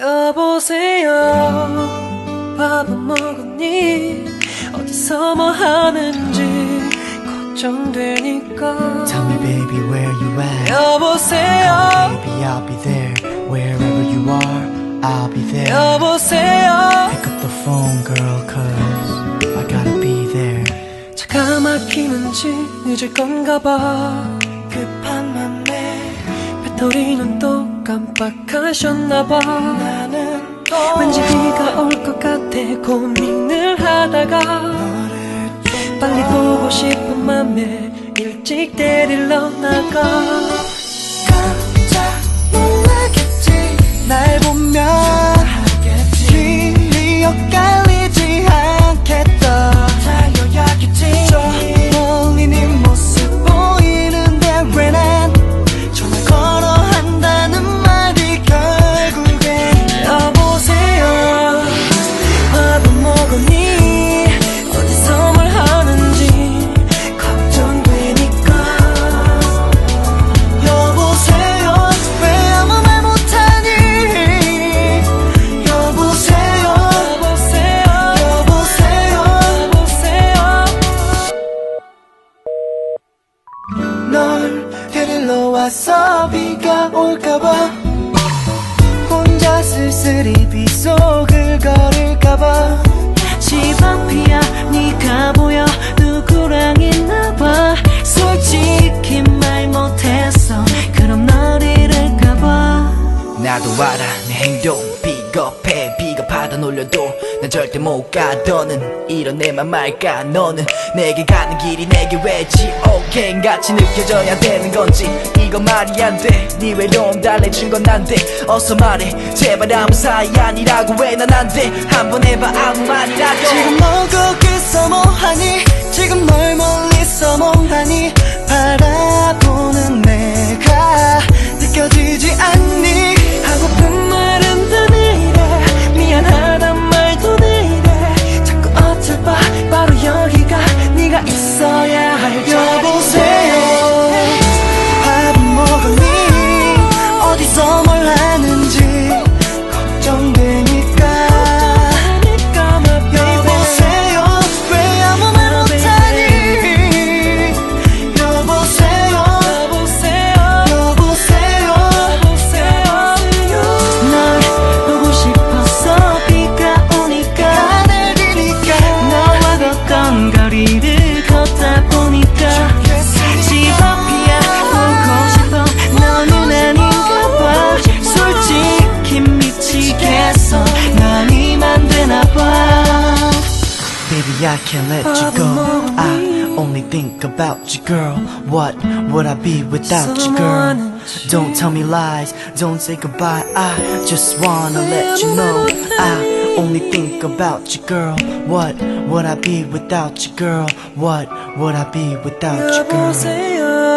여보세요 밥은 먹었니 어디서 뭐 하는지 걱정되니까 Tell me baby where you at 여보세요 Baby I'll be there Wherever you are I'll be there 여보세요 Pick up the phone girl cause I gotta be there 차가 막히는지 늦을 건가 봐 급한 맘에 배터리는 또 깜빡하셨나 봐. 나는 또 왠지 비가 올 것 같아 고민을 하다가 빨리 보고 싶은 맘에 일찍 데리러 나가 널 데리러 왔어 비가 올까봐. 혼자 쓸쓸히 빗속을 걸을까봐. 집 앞이야 네가 보여 누구랑 있나봐. 솔직히 말 못했어 그럼 널 잃을까봐. 나도 알아 내 행동 비겁해 비겁하다 놀려도 난 절대 못 가. 너는 이런 내 맘 말까? 너는 내게 가는 길이 내게 왜 지옥행 같이 느껴져야 되는 건지. 이거 말이 안돼네 외로움 달래준 건 난데 어서 말해. 제발 아무 사이 아니라고 왜 난 안돼. 한 번 해봐. 아무 말이라도. 지금 너 거기서 뭐하니 Baby, I can't let you go. I only think about you, girl. What would I be without you, girl? Don't tell me lies, don't say goodbye. I just wanna let you know. I only think about you, girl. What would I be without you, girl? What would I be without you, girl?